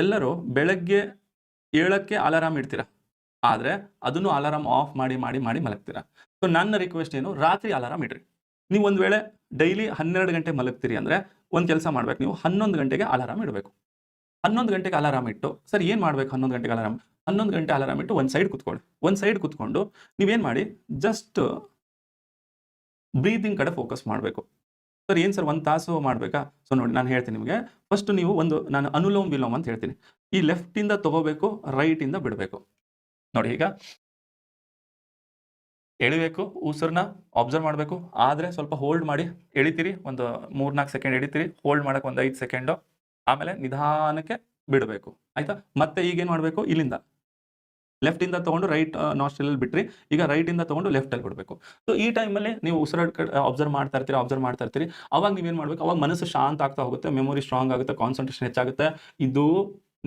ಎಲ್ಲರೂ ಬೆಳಗ್ಗೆ ಏಳಕ್ಕೆ ಅಲಾರಾಮ್ ಇಡ್ತೀರಾ? ಆದರೆ ಅದನ್ನು ಅಲಾರಾಮ್ ಆಫ್ ಮಾಡಿ ಮಾಡಿ ಮಾಡಿ ಮಲಗ್ತೀರಾ? ಸೊ ನನ್ನ ರಿಕ್ವೆಸ್ಟ್ ಏನು? ರಾತ್ರಿ ಅಲಾರಾಮ್ ಇಡ್ರಿ. ನೀವು ಒಂದು ವೇಳೆ ಡೈಲಿ ಹನ್ನೆರಡು ಗಂಟೆ ಮಲಗ್ತೀರಿ ಅಂದರೆ ಒಂದು ಕೆಲಸ ಮಾಡ್ಬೇಕು. ನೀವು ಹನ್ನೊಂದು ಗಂಟೆಗೆ ಅಲಾರಾಮ್ ಇಡಬೇಕು. ಹನ್ನೊಂದು ಗಂಟೆಗೆ ಅಲಾರಾಮ್ ಇಟ್ಟು, ಸರ್, ಏನು ಮಾಡಬೇಕು ಹನ್ನೊಂದು ಗಂಟೆಗೆ ಅಲಾರಾಮ್ ಹನ್ನೊಂದು ಗಂಟೆ ಅಲಾರಾಮ್ ಇಟ್ಟು ಒಂದು ಸೈಡ್ ಕುತ್ಕೊಳ್ಳಿ. ಒಂದು ಸೈಡ್ ಕುತ್ಕೊಂಡು ನೀವೇನು ಮಾಡಿ? ಜಸ್ಟ್ ಬ್ರೀದಿಂಗ್ ಕಡೆ ಫೋಕಸ್ ಮಾಡಬೇಕು. ಸರ್, ಏನು ಸರ್ ಒಂದು ತಾಸು ಮಾಡಬೇಕಾ? ಸೊ ನೋಡಿ, ನಾನು ಹೇಳ್ತೀನಿ ನಿಮಗೆ. ಫಸ್ಟ್ ನೀವು ಒಂದು, ನಾನು ಅನುಲೋಮ್ ವಿಲೋಮ್ ಅಂತ ಹೇಳ್ತೀನಿ. ಈ ಲೆಫ್ಟಿಂದ ತಗೋಬೇಕು ರೈಟಿಂದ ಬಿಡಬೇಕು. ನೋಡಿ ಈಗ. ಎಳಿಬೇಕು, ಉಸಿರನ್ನ ಅಬ್ಸರ್ವ್ ಮಾಡಬೇಕು. ಆದರೆ ಸ್ವಲ್ಪ ಹೋಲ್ಡ್ ಮಾಡಿ, ಎಳಿತೀರಿ. ಒಂದು ಮೂರ್ನಾಲ್ಕು ಸೆಕೆಂಡ್ ಎಳಿತೀರಿ. ಹೋಲ್ಡ್ ಮಾಡೋಕೆ ಒಂದು ಐದು ಸೆಕೆಂಡು ಆಮೇಲೆ ನಿಧಾನಕ್ಕೆ ಬಿಡಬೇಕು. ಆಯ್ತಾ? ಮತ್ತೆ ಈಗೇನು ಮಾಡಬೇಕು? ಇಲ್ಲಿಂದ. ಲೆಫ್ಟಿಂದ ತಗೊಂಡು ರೈಟ್ ನಾಸ್ಟ್ರಲಲ್ಲಿ ಬಿಟ್ರಿ, ಈಗ ರೈಟ್ ರೈಟಿಂದ ಲೆಫ್ಟ್ ಲೆಫ್ಟಲ್ಲಿ ಬಿಡಬೇಕು ಸೊ ಈ ಟೈಮಲ್ಲಿ ನೀವು ಉಸಿರಾಡ್ ಕಡೆ ಅಬ್ಸರ್ವ್ ಮಾಡ್ತಾ ಇರ್ತೀರಿ ಅಬ್ಸರ್ವ್ ಮಾಡ್ತಾ ಇರ್ತೀರಿ, ಅವಾಗ ನೀವೇನು ಮಾಡಬೇಕು? ಅವಾಗ ಮನಸ್ಸು ಶಾಂತ ಆಗ್ತಾ ಹೋಗುತ್ತೆ ಮೆಮೊರಿ ಸ್ಟ್ರಾಂಗ್ ಆಗುತ್ತೆ ಕಾನ್ಸಂಟ್ರೇಷನ್ ಹೆಚ್ಚಾಗುತ್ತೆ. ಇದು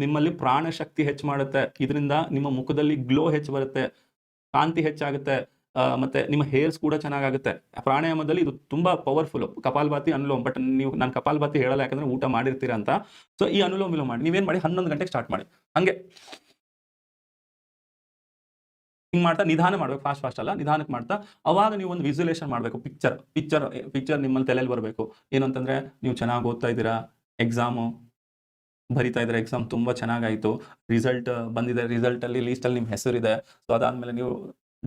ನಿಮ್ಮಲ್ಲಿ ಪ್ರಾಣ ಶಕ್ತಿ ಹೆಚ್ಚು ಮಾಡುತ್ತೆ. ಇದರಿಂದ ನಿಮ್ಮ ಮುಖದಲ್ಲಿ ಗ್ಲೋ ಹೆಚ್ಚು ಬರುತ್ತೆ, ಕಾಂತಿ ಹೆಚ್ಚಾಗುತ್ತೆ ಮತ್ತೆ ನಿಮ್ಮ ಹೇರ್ಸ್ ಕೂಡ ಚೆನ್ನಾಗುತ್ತೆ ಪ್ರಾಣಾಯಾಮದಲ್ಲಿ ಇದು ತುಂಬಾ ಪವರ್ಫುಲ್ ಕಪಾಲಭಾತಿ ಅನುಲೋಮ್ ಬಟ್ ನೀವು, ನಾನು ಕಪಾಲಭಾತಿ ಹೇಳಲ್ಲ, ಯಾಕಂದ್ರೆ ಊಟ ಮಾಡಿರ್ತೀರ ಅಂತ. ಸೊ ಈ ಅನುಲೋಮ್ ವಿಲೋಮ್ ಮಾಡಿ, ನೀವೇನ್ ಮಾಡಿ? ಹನ್ನೊಂದು ಗಂಟೆಗೆ ಸ್ಟಾರ್ಟ್ ಮಾಡಿ. ಹಂಗೆ. ಹಿಂಗ್ ಮಾಡ್ತಾ ನಿಧಾನ ಮಾಡ್ಬೇಕು ಫಾಸ್ಟ್ ಫಾಸ್ಟ್ ಅಲ್ಲ? ನಿಧಾನಕ್ಕೆ ಮಾಡ್ತಾ ಅವಾಗ ನೀವು ಒಂದು ವಿಸುಲೇಷನ್ ಮಾಡಬೇಕು ಪಿಕ್ಚರ್ ಪಿಕ್ಚರ್ ಪಿಕ್ಚರ್ ನಿಮ್ಮಲ್ಲಿ ತಲೆಯಲ್ಲಿ ಬರಬೇಕು. ಏನಂತಂದ್ರೆ ನೀವು ಚೆನ್ನಾಗಿ ಓದ್ತಾ ಇದ್ದೀರಾ ಎಕ್ಸಾಮು ಬರಿತಾ ಇದ್ರೆ ಎಕ್ಸಾಮ್ ತುಂಬ ಚೆನ್ನಾಗಾಯಿತು ರಿಸಲ್ಟ್ ಬಂದಿದೆ ರಿಸಲ್ಟಲ್ಲಿ ಲೀಸ್ಟಲ್ಲಿ ನಿಮ್ಮ ಹೆಸರಿದೆ. ಸೊ ಅದಾದಮೇಲೆ ನೀವು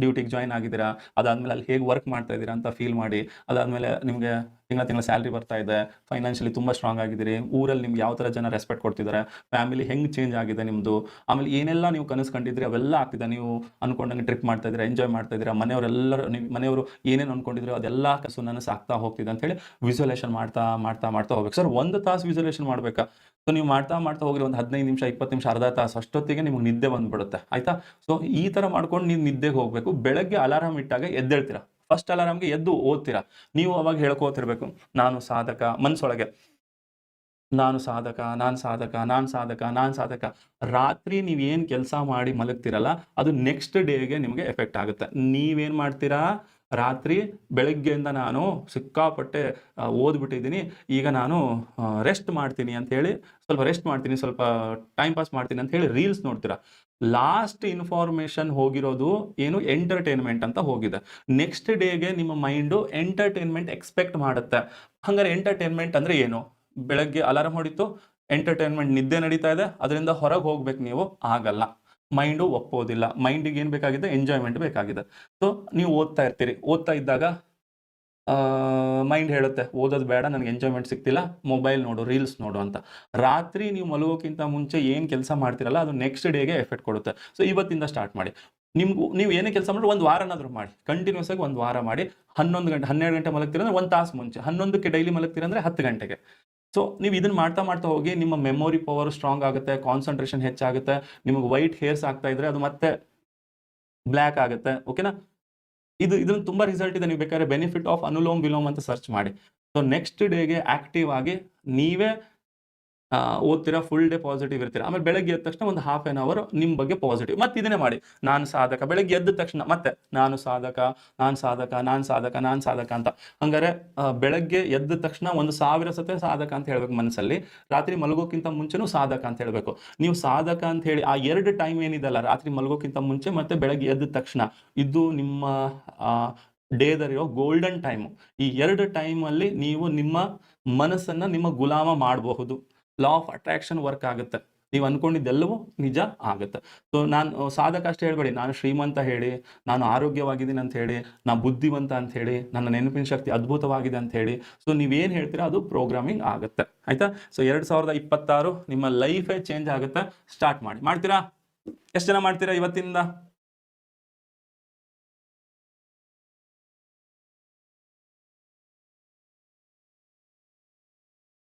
ಡ್ಯೂಟಿಗೆ ಜಾಯ್ನ್ ಆಗಿದ್ದೀರಾ? ಅದಾದಮೇಲೆ ಅಲ್ಲಿ ಹೇಗೆ ವರ್ಕ್ ಮಾಡ್ತಾ ಇದ್ದೀರಾ ಅಂತ ಫೀಲ್ ಮಾಡಿ, ಅದಾದಮೇಲೆ ನಿಮಗೆ ತಿಂಗಳ ತಿಂಗಳ ಸ್ಯಾಲ್ರಿ ಬರ್ತಾ ಇದೆ ಫೈನಾನ್ಷಿಯಲಿ ತುಂಬ ಸ್ಟ್ರಾಂಗ್ ಆಗಿದ್ದೀರಿ, ಊರಲ್ಲಿ ನಿಮ್ಗೆ ಯಾವ ಥರ ಜನ ರೆಸ್ಪೆಕ್ಟ್ ಕೊಡ್ತಿದ್ದಾರೆ ಫ್ಯಾಮಿಲಿ ಹೆಂಗೆ ಚೇಂಜ್ ಆಗಿದೆ ನಿಮ್ಮದು ಆಮೇಲೆ ಏನೆಲ್ಲ ನೀವು ಕನಸು ಕಂಡಿದ್ರಿ ಅವೆಲ್ಲ ಆಗ್ತಿದೆ? ನೀವು ಅನ್ಕೊಂಡಂಗೆ ಟ್ರಿಪ್ ಮಾಡ್ತಾ ಇದ್ದೀರಾ ಎಂಜಾಯ್ ಮಾಡ್ತಾ ಇದ್ದೀರಾ, ಮನೆಯವರೆಲ್ಲರೂ ನಿಮ್ಮ ಮನೆಯವರು ಏನೇನು ಅನ್ಕೊಂಡಿದ್ರು ಅದೆಲ್ಲ ಕಸು ನನಸು ಆಗ್ತಾ ಹೋಗ್ತಿದೆ ಅಂತ ಹೇಳಿ ಮಾಡ್ತಾ ಮಾಡ್ತಾ ಮಾಡ್ತಾ ಹೋಗ್ಬೇಕು. ಸರ್, ಒಂದು ತಾಸು ವಿಜುವಲೇಷನ್ ಮಾಡಬೇಕಾ? ಸೊ ನೀವು ಮಾಡ್ತಾ ಮಾಡ್ತಾ ಹೋಗಿ ಒಂದು ಹದಿನೈದು ನಿಮಿಷ, ಇಪ್ಪತ್ತು ನಿಮಿಷ, ಅರ್ಧ ತಾಸು ಅಷ್ಟೊತ್ತಿಗೆ ನಿಮ್ಗೆ ನಿದ್ದೆ ಬಂದ್ಬಿಡುತ್ತೆ. ಆಯ್ತಾ? ಸೊ ಈ ಥರ ಮಾಡ್ಕೊಂಡು ನೀವು ನಿದ್ದೆಗೆ ಹೋಗಬೇಕು. ಬೆಳಗ್ಗೆ ಅಲಾರಾಮ್ ಇಟ್ಟಾಗ ಎದ್ದೇಳ್ತೀರಾ. ಫಸ್ಟ್ ಅಲಾರಾಮ್ಗೆ ಎದ್ದು ಓದ್ತೀರಾ. ನೀವು ಅವಾಗ ಹೇಳ್ಕೋತಿರ್ಬೇಕು, ನಾನು ಸಾಧಕ ಮನಸ್ಸೊಳಗೆ ನಾನು ಸಾಧಕ ನಾನು ಸಾಧಕ ನಾನು ಸಾಧಕ ನಾನು ಸಾಧಕ. ರಾತ್ರಿ ನೀವೇನು ಕೆಲಸ ಮಾಡಿ ಮಲಗ್ತಿರಲ್ಲ, ಅದು ನೆಕ್ಸ್ಟ್ ಡೇಗೆ ನಿಮಗೆ ಎಫೆಕ್ಟ್ ಆಗುತ್ತೆ. ನೀವೇನು ಮಾಡ್ತೀರಾ? ರಾತ್ರಿ ಬೆಳಗ್ಗೆಯಿಂದ ನಾನು ಸಿಕ್ಕಾಪಟ್ಟೆ ಓದ್ಬಿಟ್ಟಿದ್ದೀನಿ. ಈಗ ನಾನು ರೆಸ್ಟ್ ಮಾಡ್ತೀನಿ ಅಂತ ಹೇಳಿ, ಸ್ವಲ್ಪ ರೆಸ್ಟ್ ಮಾಡ್ತೀನಿ, ಸ್ವಲ್ಪ ಟೈಮ್ ಪಾಸ್ ಮಾಡ್ತೀನಿ ಅಂತ ಹೇಳಿ ರೀಲ್ಸ್ ನೋಡ್ತೀರಾ? ಲಾಸ್ಟ್ ಇನ್ಫಾರ್ಮೇಶನ್ ಹೋಗಿರೋದು ಏನು? ಎಂಟರ್ಟೈನ್ಮೆಂಟ್ ಅಂತ ಹೋಗಿದೆ. ನೆಕ್ಸ್ಟ್ ಡೇಗೆ ನಿಮ್ಮ ಮೈಂಡು ಎಂಟರ್ಟೈನ್ಮೆಂಟ್ ಎಕ್ಸ್ಪೆಕ್ಟ್ ಮಾಡುತ್ತೆ. ಹಂಗಾರೆ ಎಂಟರ್ಟೈನ್ಮೆಂಟ್ ಅಂದ್ರೆ ಏನು? ಬೆಳಗ್ಗೆ ಅಲಾರಾಮ್ ಹೊಡಿತು ಎಂಟರ್ಟೈನ್ಮೆಂಟ್ ನಿದ್ದೆ ನಡೀತಾ ಇದೆ, ಅದರಿಂದ ಹೊರಗೆ ಹೋಗ್ಬೇಕು ನೀವು, ಆಗಲ್ಲ. ಮೈಂಡು ಒಪ್ಪೋದಿಲ್ಲ ಮೈಂಡಿಗೆ ಏನು ಬೇಕಾಗಿದೆ? ಎಂಜಾಯ್ಮೆಂಟ್ ಬೇಕಾಗಿದೆ. ಸೊ ನೀವು ಓದ್ತಾ ಇರ್ತೀರಿ. ಓದ್ತಾ ಇದ್ದಾಗ ಮೈಂಡ್ ಹೇಳುತ್ತೆ, ಓದೋದು ಬೇಡ, ನನಗೆ ಎಂಜಾಯ್ಮೆಂಟ್ ಸಿಗ್ತಿಲ್ಲ ಮೊಬೈಲ್ ನೋಡು ರೀಲ್ಸ್ ನೋಡು ಅಂತ. ರಾತ್ರಿ ನೀವು ಮಲಗೋಕ್ಕಿಂತ ಮುಂಚೆ ಏನು ಕೆಲಸ ಮಾಡ್ತಿರಲ್ಲ, ಅದು ನೆಕ್ಸ್ಟ್ ಡೇಗೆ ಎಫೆಕ್ಟ್ ಕೊಡುತ್ತೆ. ಸೊ ಇವತ್ತಿಂದ ಸ್ಟಾರ್ಟ್ ಮಾಡಿ. ನಿಮ್ಗೂ, ನೀವು ಏನೇ ಕೆಲಸ ಮಾಡಿದ್ರೆ ಒಂದು ವಾರನಾದರೂ ಮಾಡಿ. ಕಂಟಿನ್ಯೂಸ್ ಆಗಿ ಒಂದು ವಾರ ಮಾಡಿ. ಹನ್ನೊಂದು ಗಂಟೆ, ಹನ್ನೆರಡು ಗಂಟೆ ಮಲಗ್ತೀರ ಅಂದ್ರೆ ಒಂದು ತಾಸು ಮುಂಚೆ. ಹನ್ನೊಂದಕ್ಕೆ ಡೈಲಿ ಮಲಗ್ತೀರ ಅಂದ್ರೆ ಹತ್ತು ಗಂಟೆಗೆ. ಸೊ ನೀವು ಇದನ್ನ ಮಾಡ್ತಾ ಮಾಡ್ತಾ ಹೋಗಿ ನಿಮ್ಮ ಮೆಮೊರಿ ಪವರ್ ಸ್ಟ್ರಾಂಗ್ ಆಗುತ್ತೆ ಕಾನ್ಸಂಟ್ರೇಷನ್ ಹೆಚ್ಚಾಗುತ್ತೆ, ನಿಮಗೆ ವೈಟ್ ಹೇರ್ಸ್ ಆಗ್ತಾ ಇದ್ರೆ ಅದು ಮತ್ತೆ ಬ್ಲ್ಯಾಕ್ ಆಗುತ್ತೆ ಓಕೆನಾ ಇದು, ಇದನ್ನು ತುಂಬಾ ರಿಸಲ್ಟ್ ಇದೆ, ನೀವು ಬೇಕಾದ್ರೆ ಬೆನಿಫಿಟ್ ಆಫ್ ಅನುಲೋಮ್ ವಿಲೋಮ್ ಅಂತ ಸರ್ಚ್ ಮಾಡಿ. ಸೊ ನೆಕ್ಸ್ಟ್ ಡೇಗೆ ಆಕ್ಟಿವ್ ಆಗಿ ನೀವೇ ಓದ್ತೀರಾ ಫುಲ್ ಡೇ ಪಾಸಿಟಿವ್ ಇರ್ತೀರಾ. ಆಮೇಲೆ ಬೆಳಗ್ಗೆ ಎದ್ದ ತಕ್ಷಣ ಒಂದು ಹಾಫ್ ಆನ್ ಅವರ್ ನಿಮ್ಮ ಬಗ್ಗೆ ಪಾಸಿಟಿವ್ ಮತ್ತೆ ಇದನ್ನೇ ಮಾಡಿ. ನಾನು ಸಾಧಕ. ಬೆಳಗ್ಗೆ ಎದ್ದ ತಕ್ಷಣ, ಮತ್ತೆ ನಾನು ಸಾಧಕ ನಾನು ಸಾಧಕ ನಾನು ಸಾಧಕ ನಾನು ಸಾಧಕ ಅಂತ. ಹಂಗಾರೆ ಬೆಳಗ್ಗೆ ಎದ್ದ ತಕ್ಷಣ ಒಂದು ಸಾವಿರ ಸತೆ ಸಾಧಕ ಅಂತ ಹೇಳ್ಬೇಕು ಮನಸ್ಸಲ್ಲಿ. ರಾತ್ರಿ ಮಲಗೋಕ್ಕಿಂತ ಮುಂಚೆನೂ ಸಾಧಕ ಅಂತ ಹೇಳ್ಬೇಕು. ನೀವು ಸಾಧಕ ಅಂತ ಹೇಳಿ, ಆ ಎರಡು ಟೈಮ್ ಏನಿದೆಲ್ಲ ರಾತ್ರಿ ಮಲಗೋಕ್ಕಿಂತ ಮುಂಚೆ ಮತ್ತೆ ಬೆಳಗ್ಗೆ ಎದ್ದ ತಕ್ಷಣ, ಇದು ನಿಮ್ಮ ಡೇದಲ್ಲಿರೋ ಗೋಲ್ಡನ್ ಟೈಮು ಈ ಎರಡು ಟೈಮಲ್ಲಿ ನೀವು ನಿಮ್ಮ ಮನಸ್ಸನ್ನು ನಿಮ್ಮ ಗುಲಾಮ ಮಾಡಬಹುದು. ಲಾ ಆಫ್ ಅಟ್ರಾಕ್ಷನ್ ವರ್ಕ್ ಆಗುತ್ತೆ. ನೀವು ಅನ್ಕೊಂಡಿದ್ದೆಲ್ಲವೂ ನಿಜ ಆಗುತ್ತೆ. ಸೊ ನಾನು ಸಾಧಕ ಅಷ್ಟೇ ಹೇಳ್ಬೇಡಿ. ನಾನು ಶ್ರೀಮಂತ ಹೇಳಿ, ನಾನು ಆರೋಗ್ಯವಾಗಿದ್ದೀನಿ ಅಂತ ಹೇಳಿ, ನಾನು ಬುದ್ಧಿವಂತ ಅಂತ ಹೇಳಿ, ನನ್ನ ನೆನಪಿನ ಶಕ್ತಿ ಅದ್ಭುತವಾಗಿದೆ ಅಂತ ಹೇಳಿ ಸೊ ನೀವೇನು ಹೇಳ್ತೀರಾ ಅದು ಪ್ರೋಗ್ರಾಮಿಂಗ್ ಆಗುತ್ತೆ. ಆಯ್ತಾ? ಸೊ ಎರಡು ಸಾವಿರದ ಇಪ್ಪತ್ತಾರು ನಿಮ್ಮ ಲೈಫೇ ಚೇಂಜ್ ಆಗುತ್ತೆ. ಸ್ಟಾರ್ಟ್ ಮಾಡಿ. ಮಾಡ್ತೀರಾ? ಎಷ್ಟು ಜನ ಮಾಡ್ತೀರಾ ಇವತ್ತಿಂದ?